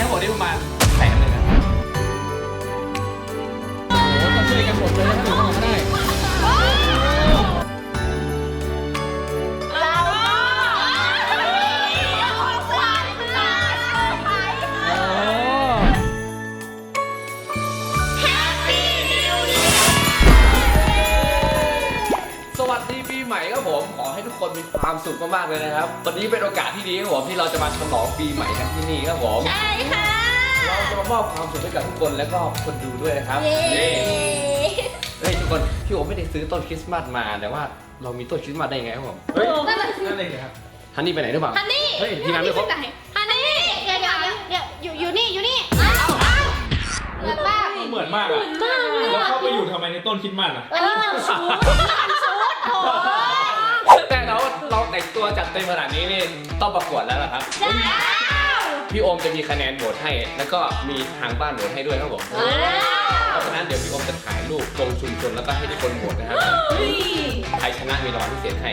ทั้งหมดนี่ประมาณแสนเลยนะโอ้โหก็ช่วยกันหมดเลยนะถ้าหนูทำได้เราของขวัญมาเซอร์ไพรส์โอ้แฮปปี้นิวเยียร์สวัสดีปีใหม่ครับผม ขอ คนมีความสุขมากๆเลยนะครับ วันนี้เป็นโอกาสที่ดีครับผมที่เราจะมาฉลองปีใหม่กันที่นี่ครับผม ใช่ค่ะ เราจะมามอบความสุขให้กับทุกคนและก็คนดูด้วยนะครับเย้นี่เฮ้ยทุกคนพี่โอไม่ได้ซื้อต้นคริสต์มาสมาแต่ว่าเรามีต้นคริสต์มาสได้ยังไงครับผมเฮ้ยนั่นแหละสินั่นเลยครับฮันนี่ไปไหนหรือเปล่าฮันนี่เฮ้ยทีมงานไม่ครบฮันนี่เดี๋ยวเดี๋ยวเดี๋ยวอยู่อยู่นี่อยู่นี่อ้าวอ้าวเหมือนมากเหมือนมากอะมากเลยแล้วอะเข้าไปอยู่ทำไมในต้นคริดมันอะเออชุดชุดโถ แต่เราเราแต่งตัวจัดเต็มขนาดนี้นี่ต้องประกวดแล้วล่ะครับ จ้าวพี่โอมจะมีคะแนนโหวตให้ แล้วก็มีทางบ้านโหวตให้ด้วยครับผมว้าวเพราะฉะนั้นเดี๋ยวพี่โอมจะถ่ายรูปลงชุมชนแล้วก็ให้ทุกคนโหวตนะครับใครชนะมีรางวัลพิเศษให้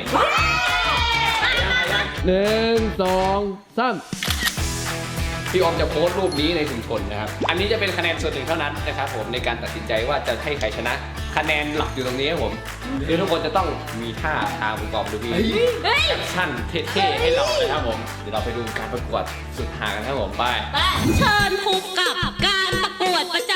หนึ่งสองสาม พี่โอมจะโพสต์รูปนี้ในชุมชนนะครับ อันนี้จะเป็นคะแนนส่วนหนึ่งเท่านั้นนะครับผมในการตัดสินใจว่าจะให้ใครชนะ คะแนนหลักอยู่ตรงนี้ครับผมคือทุกคนจะต้องมีท่าทางประกอบด้วยมีเฮ้ย แอคชั่นเท่ๆให้เรานะครับผมเดี๋ยวเราไปดูการประกวดสุดหากันครับผมไป เชิญพบกับการประกวดประจ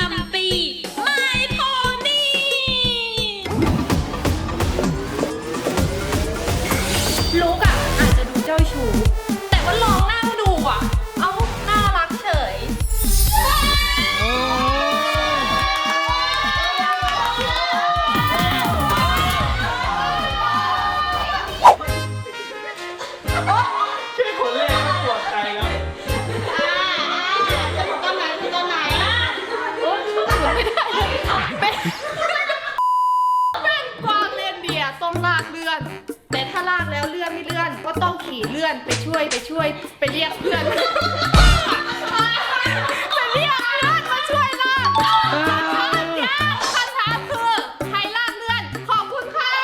ช่วยไปช่วยไปเรียกเพื่อน ไปเรียกเพื่อนมาช่วยลากคำถามคือใครลากเลื่อนขอบคุณค่ะ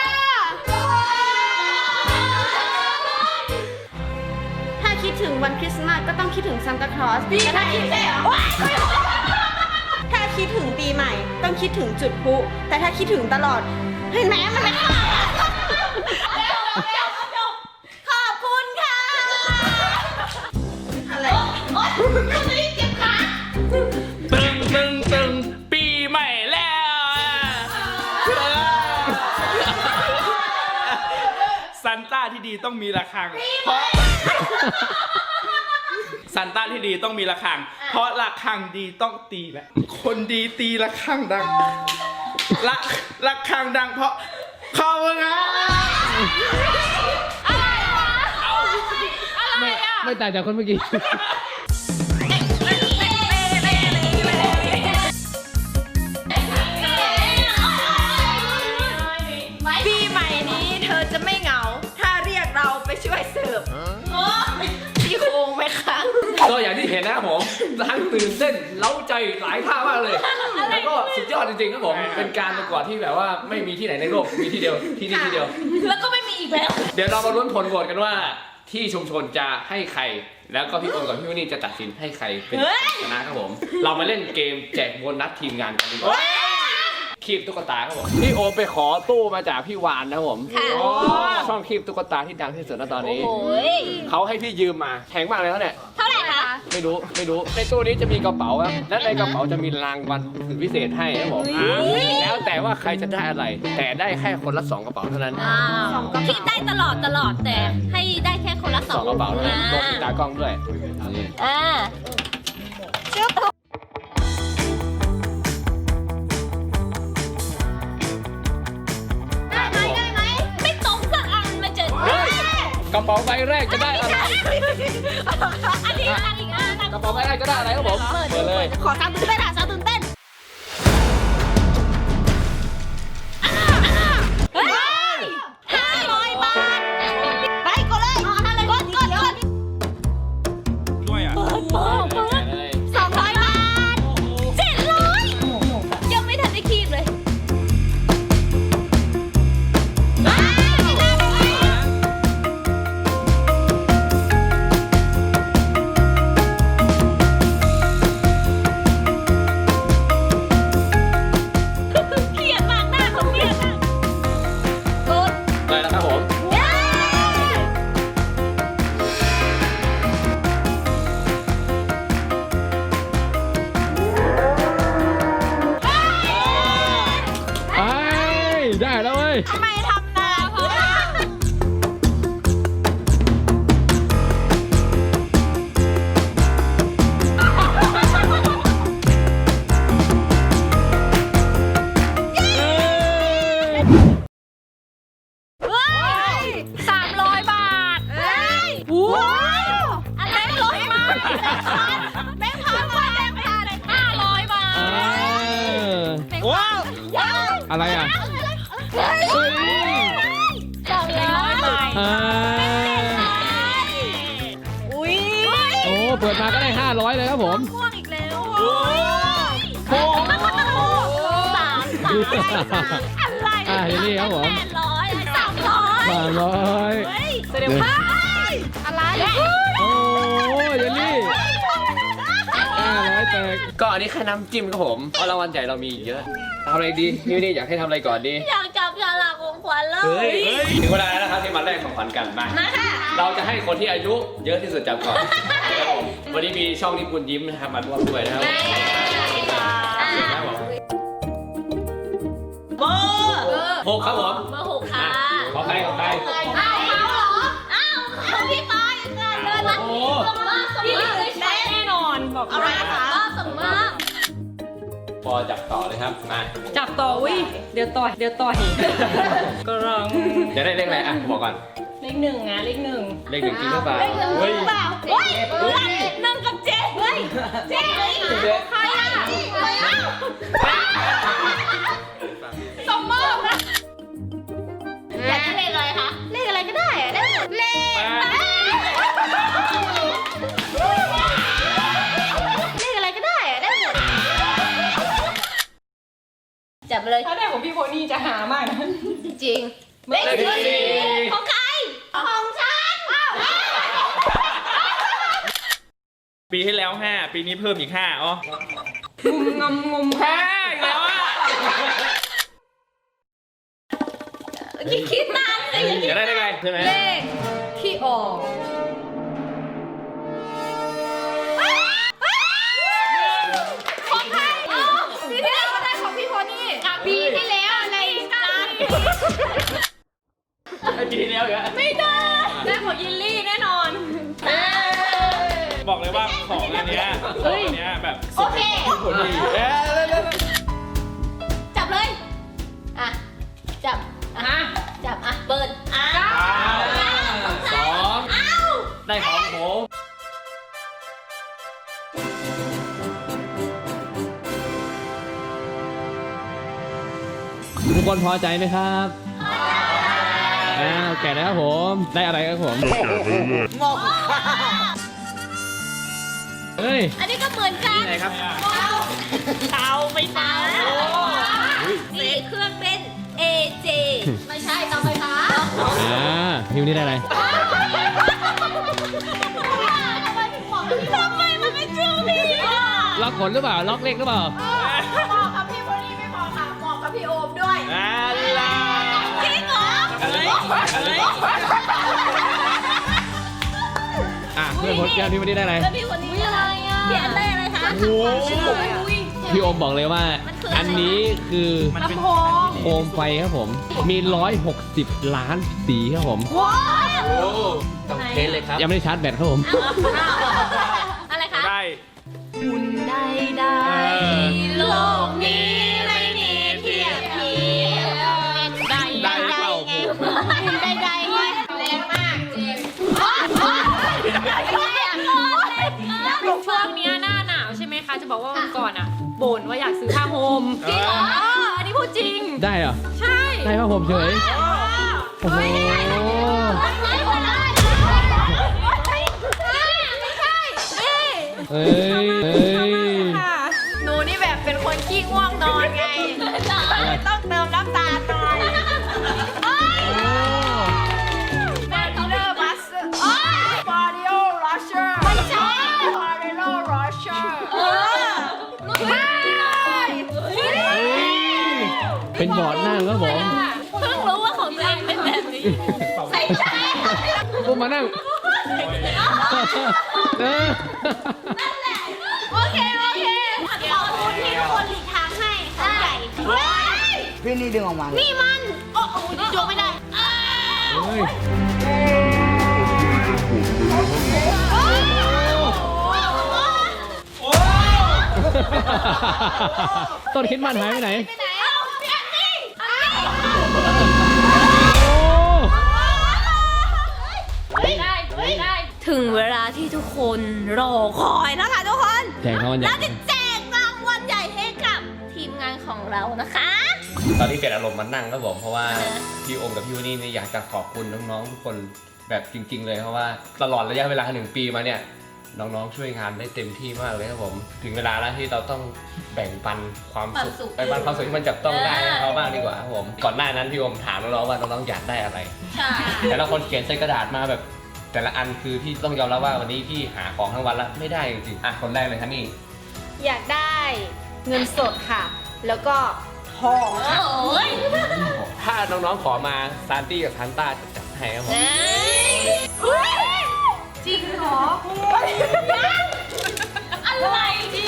ถ้าคิดถึงวันคริสต์มาสก็ต้องคิดถึงซานตาคลอสแต่ถ้าคิดถ้าคิดถึงปีใหม่ ต้องคิดถึงจุดพลุแต่ถ้าคิดถึงตลอด เห็นไหมมันไม่ขา ดีต้องมีระฆัง เพราะ ซันต้าที่ดีต้องมีระฆัง เพราะระฆังดีต้องตีแหละ คนดีตีระฆังดังระระฆังดังเพราะเขาไงไม่ไม่ต่างจากคนเมื่อกี้ เห็นนะครับผมทั้งตื่นเต้นเล้าใจหลายท่ามากเลย แล้วก็สุดยอดจริงๆครับผม เป็นการประกวดที่แบบว่าไม่มีที่ไหนในโลก มีที่เดียว ที่นี่ที่เดียว แล้วก็ไม่มีอีกแล้ว เดี๋ยวเรามาลุ้นผลโหวตกันว่า ที่ชุมชนจะให้ใคร แล้วก็พี่โอมกับพี่วินนี่จะตัดสินให้ใครเป็นชนะครับผม เรามาเล่นเกมแจกโบนัสทีมงานกันดีกว่าคีบตุ๊กตาครับผมพี่โอมไปขอตู้มาจากพี่วานนะครับผมค่ะช่องคีบตุ๊กตาที่ดังที่สุดณตอนนี้โอ้ยเขาให้พี่ยืมมาแพงมากเลยนะเนี่ยเท่า ไหร่คะไม่รู้ไม่รู้ในตู้นี้จะมีกระเป๋าครับและในกระเป๋าจะมีรางวัลสุดพิเศษให้ครับผมแล้วแต่ว่าใครจะได้อะไร แต่ได้แค่คนละสองกระเป๋าเท่านั้น อ้าวคิดได้ตลอดตลอดแต่ให้ได้แค่คนละสสอองงกระเป๋าเท่านั้นรวมถึงอ่าตากล้องด้วยนี่อ่าได้ไหมได้ไหมไม่ตรงสักอันมันจะเฮ้ยกระเป๋าใบแรกจะได้อะไร อันนี้อันอีกอัน กระเป๋าใบแรกจะได้อะไรครับผม เปิดเลย ขอซาวตื่นเต้นอะซาวตื่นเต้น อะไรอะเฮ้ยเฮ้ยสองร้อยบาทอ่าอุ้ยโอ้เปิดมาก็ได้ 500 เลยครับผม ม่วงอีกแล้วโอ้โอ้สามสามอะไรอะเดี๋ยวนี่ครับผม แปดร้อยสามร้อยสามร้อยเฮ้ยแสดงว่าอะไร แตกก็อันนี้แค่น้ำจิ้มครับผมเพราะรางวัลใหญ่เรามีอีกเยอะทำอะไรดีพี่นี่อยากให้ทำอะไรก่อนดีอยากจับฉลากของขวัญแล้วเฮ้ยถึงเวลาแล้วนะครับที่มาแลกของขวัญกันมา มาค่ะเราจะให้คนที่อายุเยอะที่สุดจับก่อนครับผมวันนี้มีช่องที่คุณยิ้มนะครับมาร่วมด้วยนะครับเชิญครับผมเบอร์หกครับผมเบอร์หกค่ะขอใครขอใครอ้าวเขาเหรออ้าวเขาพี่ปอยกันเลยนะโอ้ส่งมาส่งมาเลยใช้แน่นอนบอกอะไรคะส่งมาพ อจับต่อเลยครับมาจับต่อวิเดี๋ยวต่อยเดี๋ยวต่อยกำลังจะได้เลขอะไรอะบอกก่อนเลขหนึ่งนะเลขหนึ่งเลขหนึ่งจริงหรือเปล่าเลขหนึ่งเฮ้ยหรือเปล่าเฮ้ยหนึ่งกับเจ็ดเฮ้ยเจ็ดใครอะใครอะสมมอบนะอยากได้เลขอะไรคะเลขอะไรก็ได้อะได้ จับเลย ถ้าได้ของพี่โพนี่จะหามากนะจริงเลขเลขสี่ของใคร ของฉันอ้าวปีที่แล้วห้าปีนี้เพิ่มอีกห้าอ๋องมงมงมห้าอีกแล้วอะคิดคิดนานสิจะได้เลขอะไรใช่ไหมเลขที่ออก ไอปีที่แล้วอีกแล้วไม่ได้ได้ของยินลี่แน่นอน บอกเลยว่าของอันเนี้ยของอันเนี้ยแบบโอเค ผลดีเอ๊ะเร็วจับเลย อะ จับ อะ จับ อะ เปิดอ้าวสองอ้าวได้ของผมทุกคนพอใจไหมครับ อ้าวแกะแล้วครับผม ได้อะไรครับผมเฮ้ย อันนี้ก็เหมือนกันนี่ไหนครับเตาไฟฟ้านี่เครื่องเป็น AJ ไม่ใช่เตาไฟฟ้าอ่าพี่วันนี้ได้อะไรทำไมถึงบอกพี่ทำไมมันไม่เชื่อพี่อะล็อกขนหรือเปล่า ล็อกเลขหรือเปล่า อะไรอะเพื่อนพดแก้วพี่วันนี้ได้อะไร แล้วพี่คนนี้อะไรอะพี่อันได้อะไรคะโอ้โหพี่โอมบอกเลยว่ามันคืออะไรอันนี้คือมันเป็นโคมไฟครับผม มี 160 ล้านสีครับผม ว้าวโอ้ต้องเทสเลยครับ ยังไม่ได้ชาร์จแบตครับผมอะไบ่นว่าอยากซื้อผ้าห่มจริงเหรอเอออันนี้พูดจริง ได้เหรอ ใช่ได้ครับผมเฉย โอ้โหไม่ได้ไม่ได้ไม่ใช่เอ้ยเอ้ย หนูนี่แบบเป็นคนขี้ง่วงนอนไง เป็นบอร์ดนั่งครับผมเพิ่งรู้ว่าของตัวเองเป็นแบบนี้ใส่ใจพวกมานั่งเออโอเค โอเคขอบคุณที่ทุกคนหลีกทางให้เขาใหญ่พี่นี่ดึงออกมาเลยนี่มัน โอ้โยกไม่ได้เฮ้ยต้นคริดมันหายไปไหน ไปไหนเอาพี่อันนี่ได้ได้ ถึงเวลาที่ทุกคนรอคอยแล้วค่ะทุกคน แจกรางวัลใหญ่เราจะแจกรางวัลใหญ่ให้กับทีมงานของเรานะคะ ตอนนี้เกิดอารมณ์มานั่งครับผมเพราะว่าพี่โอมกับพี่วนี่เนี่ยอยากจะขอบคุณน้องๆทุกคนแบบจริง ๆ เลยเพราะว่าตลอดระยะเวลาหนึ่งปีมาเนี่ยน้องๆช่วยงานได้เต็มที่มากเลยครับผมถึงเวลาแล้วที่เราต้องแบ่งปันความความสุสุขขแบ่งปันความสุขที่มันจับต้องได้เออให้เขาบ้างดีกว่าครับผมก่อนหน้านั้นพี่โอมถามน้องๆว่าน้องๆอยากได้อะไร ใช่ แต่ละคนเขียนใส่กระดาษมาแบบ แต่ละอันคือพี่ต้องยอมรับว่าวันนี้พี่หาของทั้งวันแล้วไม่ได้จริงๆอะคนแรกเลยครับนี่อยากได้เงินสดค่ะ แล้วก็ทองโอ้ยถ้าน้องๆขอมาซานตี้กับซานต้าจะจัดให้ครับผมเฮ้ยจริงเหรออะไรดิ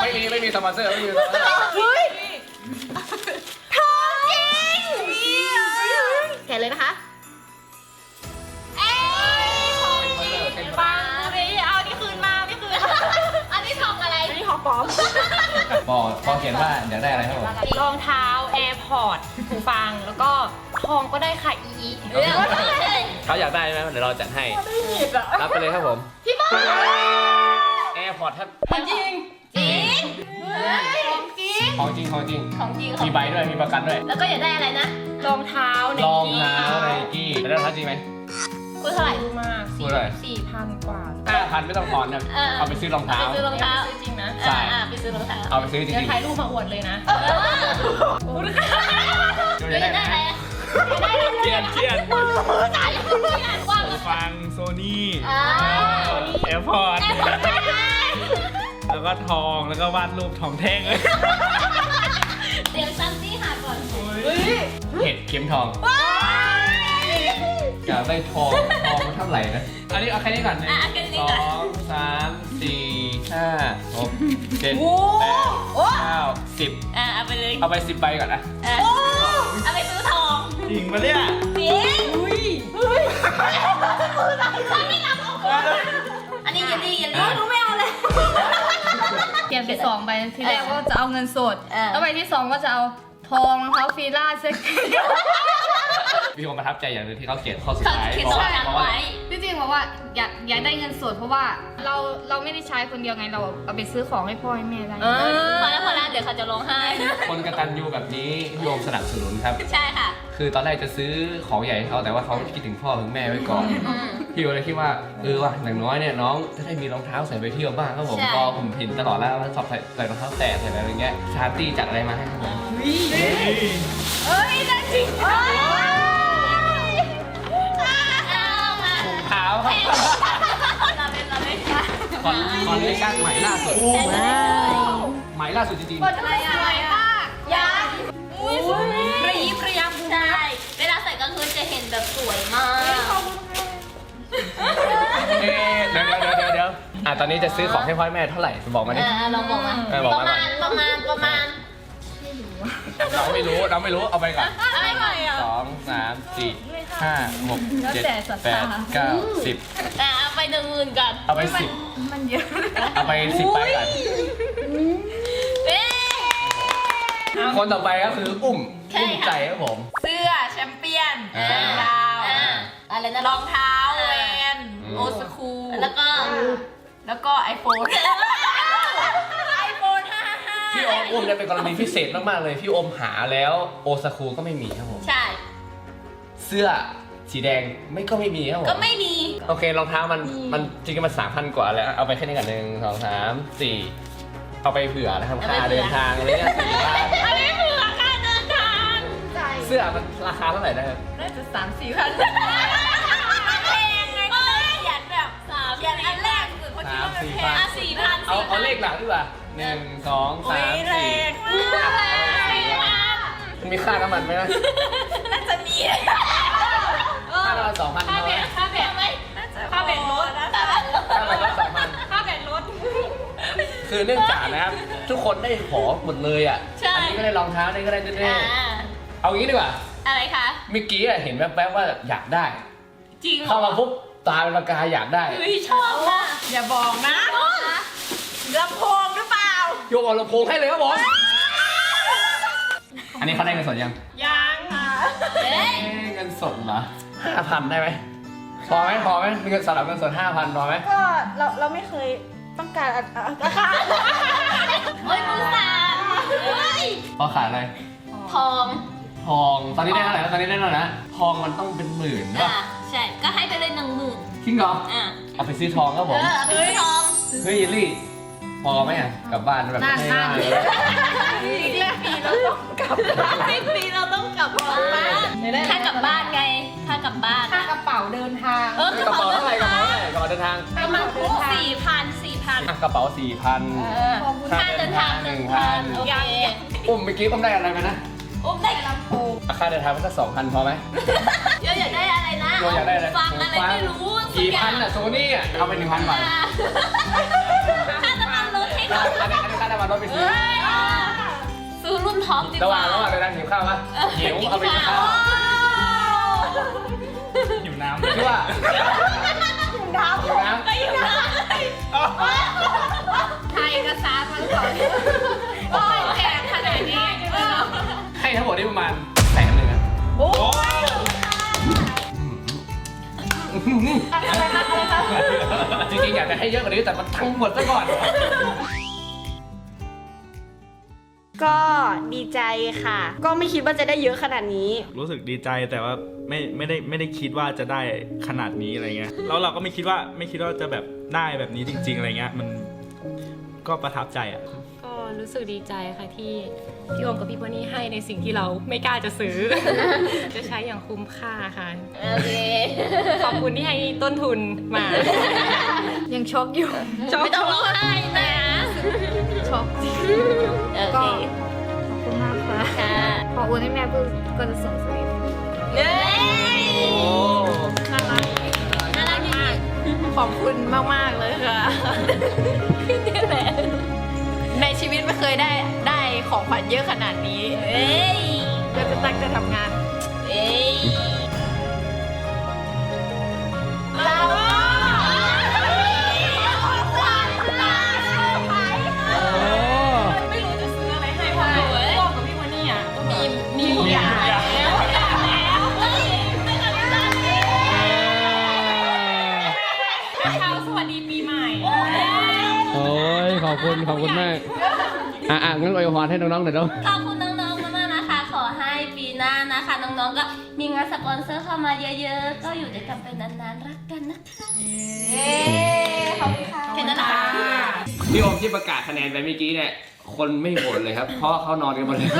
ไม่มีไม่มีสปอนเซอร์ไม่มีสปอนเซอร์เฮ้ยทองจริงแกะเลยนะคะ ปลอมปอปอเขียนว่าอยากได้อะไรครับผมรองเท้า AirPod หูฟังแล้วก็ทองก็ได้ค่ะอีอีเขาอยากได้ไหมเดี๋ยวเราจัดให้รับไปเลยครับผมพี่บอลแอร์พอร์ตครับจริงจริงของจริงของจริงของจริงขอมีงใบด้วยมีประกันด้วย แล้วก็อยากได้อะไรนะรองเท้าในรองกี้เท้าไนกี้แล้วรองเท้าจริงไหมพูด เท่าไหร่ถูกมากพูดอะไรสี่พันกว่า ห้าพันไม่ต้องผ่อนครับเออ เอาไปซื้อรองเท้า ไปซื้อรองเท้าซื้อจริงนะ ใช่ อ่าๆไปซื้อรองเท้าเอาไปซื้อจเดี๋ยวริงถ่ายรูปมาอวดเลยนะเออๆจะอยากได้ได้ไหมอะไรอะเกียนเกียนมือสั่นเลยอะกว้างหูฟังโซนี่อ่า แอร์พอร์ตแล้วก็ทองแล้วก็วาดรูปทองแท่งเลยเดี๋ยวซันซี่หาก่อน เห็ดเข็มทอง อยากได้ทองทองมันเท่าไหร่นะ อันนี้เอาแค่นี้ก่อนหนึ่งอะเอาแค่นี้สก่อนองสามสี่ห้าหกเจ็ดแปดเก้าสิบอะเอาไปเลยเอาไปสิบใบก่อนนะเออเอาไปซื้อทองจริงปะเนี่ยจริงไม่นับเอาคืนอันนี้อย่าดีอย่าดีหนูไม่เอาเลย เปลี่ยนไปสองใบทีแรกว่าจะเอาเงินสดเออ แล้วใบที่สองก็จะเอาทองรองเท้าฟีล่าเซ็ก มีความประทับใจอย่างหนึงที่เขาเขียนข้อสุดเขาท้ายเขียนบอกตัวว่าอย่างบอกว่าไว้ที่จริงบอกว่าอยากอยากได้เงินสดเพราะว่าเราเราไม่ได้ใช้คนเดียวไงเราเอาไปซื้อของให้พ่อให้แม่ได้พอแล้วพอแล้วเดี๋ยวเขาจะร้องไห้ คนกตัญญูแบบนี้พี่โยมสนับสนุนครับ ใช่ค่ะคือตอนแรกจะซื้อของใหญ่ให้เขาแต่ว่าเขาคิดถึงพ่อถึงแม่ไว้ก่อนอืม พี่โยเลยคิดว่าเออว่ะอย่างน้อยเนี่ยน้องจะได้มีรองเท้าใส่ไปเที่ยวบ้างครับผมใช่พอผมเห็นตลอดแล้วว่าชอบใส่ใส่รองเท้าแตะใส่อะไรอย่างเงี้ยชาร์ตี้จัดอะไรมาให้ครับผม เอ้ยได้จริงเอ้ย ถุงเท้าครับเราเป็นเราเป็นคอนคอนเลคชั่นใหม่ล่าสุดใหม่ล่าสุดจริงอะไรอะไรอะยาอุ้ยระยิบระยับใช่เวลาใส่กลางคืนจะเห็นแบบสวยมากเอ๊ะเดี๋ยวเดี๋ยวเดี๋ยวเดี๋ยวอะตอนนี้จะซื้อของให้พ่อแม่เท่าไหร่บอกมาดิเออลองบอกมาเออบอกประมาก่อนณประมาณประมาณเราไม่รู้เราไม่รู้เอาไปก่อนอะไรก่อนส องสามสี่ห้าหกแล้วเจ็ดแต่ศรัทแปธาดเก้าสิบอะเอาไปหนึ่งหมื่นก่อนเอาไปสิบมันเยอะเอาไปสิบไปก่อนเอ๊ะ คนต่อไปก็คืออุ้มใช่อุ้มค่ะ ใจครับผม เสื้อแชมเปี้ยนอ่า ดาวอะอะไรนะรองเท้าแวนอืม โอสคู แล้วก็แล้วก็ไอโฟนไอโฟนห้าห้าพี่โอมอุ้มเนี่ยเป็นกรณีพิเศษมากๆเลย พี่โอมหาแล้วโอซากุก็ไม่มีครับผม ใช่เสื้อสีแดงไม่ก็ไม่มีครับผมก็ไม่มี โอเครองเท้ามันมันจริงๆมันสามพันกว่าแล้วเอาไปแค่นี้กันหนึ่งสองสามสี่เอาไปเผื่อนะครับค่าเดินทางอะไรเงี้ยสี่พันอันนี้คือราคาเดินทางเสื้อมันราคาเท่าไหร่นะครับน่าจะสามสี่พันแพงไงก็เลยเขียนแบบสามเขียนอันแรกสุดคนคิดว่ามันแพงอะสี่พันเอาเอาเลขหลังดีกว่าหนึ่งสองสามสี่มีค่าน้ำมันไหมนะน่าจะมีค่าน้ำมันสองพัน ค่า ใช่ไหม เบ็ดค่าเบ็ด ไหม น่าจะค่าเบ็ดรถนะ ค่าน้ำมันสองพัน ค่าเบ็ดรถ คือ เนื่องจากนะครับทุกคนได้ของหมดเลยอะใช่ อันี้ก็ได้รองเท้าอันนี้ก็ได้แน่อ่าๆเอางี้ดีกว่าอะไรคะเมื่อกี้อะเห็นแวบๆว่าอยากได้ จริงเหรเข้าอมาปุ๊บตาเป็นประกายอยากได้เฮ้ยชอบอะ อย่าบอกนะลำโพงหรือเปล่าโยกเอาลำโพงให้เลยครับผมอันนี้เขาได้เงินสดยังยังค่ะเฮ้ยเอ๊ะเงินสดเหรอห้าพันได้ไหมพอไหมพอไหมมีเงินสำหรับเงินสดห้าพันพอไหมก็เราเราไม่เคย ต้องการอะอะอะค่ะโอ้ยมือสั่นเฮ้ยพอขายอะไรทองทองตอนนี้ได้เท่าไหร่แล้วตอนนี้ได้เท่าไหร่นะทองมันต้องเป็นหมื่นอะป่ะใช่ ก็ให้ไปเลยหนึ่งหมื่นจริงเหรออะเอาไปซื้อทองครับเอผมอเอาไปซื้อทองเฮ้ยเยลลี่พอไหมอะกลับบ้านแบบนั่นไม่นั่นได้เลยสิ้นปีเราต้องกลับบ้านค่ากลับบ้านไงค่ากลับบ้านค่ากระเป๋าเดินทางเออกระเป๋าเท่าไหร่กระเป๋าเท่าไหร่กระเป๋าเดินทาง ประมาณสี่พันสี่ พัน อะกระเป๋าสี่พันขอบคุณค่าเดินทางหนึ่งพันโอเคอุ้มเมื่อกี้อุ้มได้อะไรมานะอุ้มได้ลำโพงอะค่าเดินทางมันก็สองพันพอไหมเดี๋ยวอยากได้อะไรนะโยอยากได้อะไรฟังอะไรไม่รู้สักี่อย่าพังนอะโซนี่อะเอาไปหนึ่งพันบาทค่าน้ำมันรถให้อัเขานนี้อันนี้ค่าน้ำมันรถไปซื้อเฮ้ยซื้อรุ่นท็อปดีกระหว่าว่างระหว่างเดินทางหิวข้าวปะหิวเอาไปกินข้าวอยู่น้ำคือว่าหิวน้ำหิวน้ไปอยู่ไหน ถ่ายเอกสารมันก่อนโอ้ยแจกขนาดนี้เออำให้ทั้งหมดนี่ประมาณแสนหนึ่งอะโอ้อะไรคะอะไรคะจริงๆอยากจะให้เยอะกว่านี้แต่มันทั้งหมดซะก่อน ก็ดีใจค่ะ ก็ไม่คิดว่าจะได้เยอะขนาดนี้ รู้สึกดีใจแต่ว่าไม่ไม่ได้ไม่ได้คิดว่าจะได้ขนาดนี้อะไรเงี้ยแล้วเราก็ไม่คิดว่าไม่คิดว่าจะแบบ ได้แบบนี้จริง ๆ อะไรเงี้ย มันก็ประทับใจอะ ก็รู้สึกดีใจค่ะที่พี่โอมกับพี่โพนี่ให้ในสิ่งที่เราไม่กล้าจะซื้อ จะใช้อย่างคุ้มค่าค่ะ โอเค ขอบคุณที่ให้ต้นทุนมายังช็อกอยู่ไม่ต้องร้องไห้นะช็อกโอก็เคขอบคุณมากค่ะค่ะพอโอนให้แม่ปุ๊บก็จะส่งสลิป เย้ มาก ๆ เลยค่ะๆนี่แหละในชีวิตไม่เคยได้ได้ของขวัญเยอะขนาดนี้เอ้ยก็จะตั้งใจทำงาน อบคุณขอบคุณมากอะอะงั้นอวยพรให้น้องๆหน่อยเนาะขอบคุณน้องๆมากๆนะคะ ขอให้ปีหน้านะคะ น้องๆก็มีงานสปอนเซอร์เข้ามาเยอะๆ ก็อยู่ด้วยกันไปนานๆ รักกันนะคะแค่นั้นนะคะพี่โอมที่ประกาศคะแนนไปเมื่อกี้เนี่ย คนไม่โหวตเลยครับ เพราะเขานอนกันหมดเลย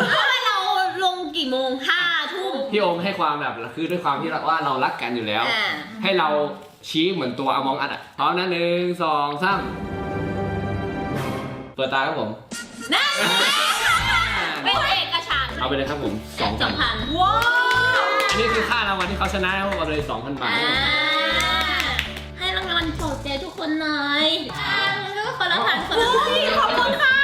เราลงกี่โมงห้าทุ่มพี่โอมให้ความแบบคือด้วยความที่เราว่าเรารักกันอยู่แล้วอ่าให้เราชี้เหมือนตัวอมองอัดอะพร้อมนะหนึ่งสองสาม เปิดตาครับผม นะเป็นเอกฉันท์เอาไปเลยครับผมสองสพัอนงพันอันนี้คือค่ารางวัลที่เขาชนะให้พวกเราเลยสองพันบาทอ่าให้รางวัลปลอบใจทุกคนหน่อยอ่ามันก็คนละพันคนละพันขอบคุณค่ะ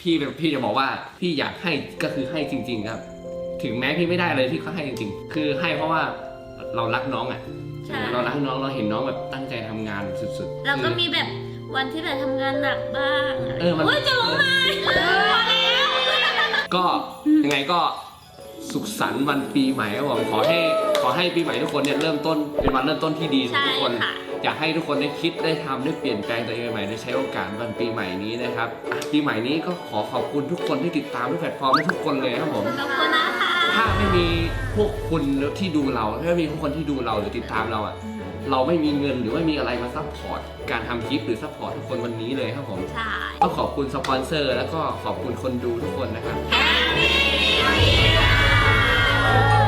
พี่แบบพี่จะบอกว่าพี่อยากให้ก็คือให้จริง ๆ ครับ ถึงแม้พี่ไม่ได้เลยที่เขาให้จริงๆ คือให้เพราะว่าเรารักน้องอะ ใช่เรารักน้องเราเห็นน้องแบบตั้งใจทำงานสุดๆเราก็คือมีแบบ วันที่แบบทำงานหนักบ้างเออมันโอ้ยจะร้องไห้พอแล้วก็ยังไงก็สุขสันต์วันปีใหม่ครับผมขอให้ขอให้ปีใหม่ทุกคนเนี่ยเริ่มต้นเป็นวันเริ่มต้นที่ดีของใช่ทุกคน ค่ะ อยากให้ทุกคนได้คิดได้ทำได้เปลี่ยนแปลงตัวเองใหม่ได้ใช้โอกาสวันปีใหม่นี้นะครับอะปีใหม่นี้ก็ขอขอบคุณทุกคนที่ติดตามทุกแพลตฟอร์มทุกคนเลยครับผม ขอบคุณนะคะ ถ้าไม่มีพวกคุณที่ดูเรา ถ้าไม่มีพวกคนที่ดูเราหรือติดตามเราอะ เราไม่มีเงินหรือไม่มีอะไรมาซัพพอร์ตการทำคลิปหรือซัพพอร์ตทุกคนวันนี้เลยครับผมใช่ ต้องขอบคุณสปอนเซอร์ แล้วก็ขอบคุณคนดูทุกคนนะครับ Happy New Year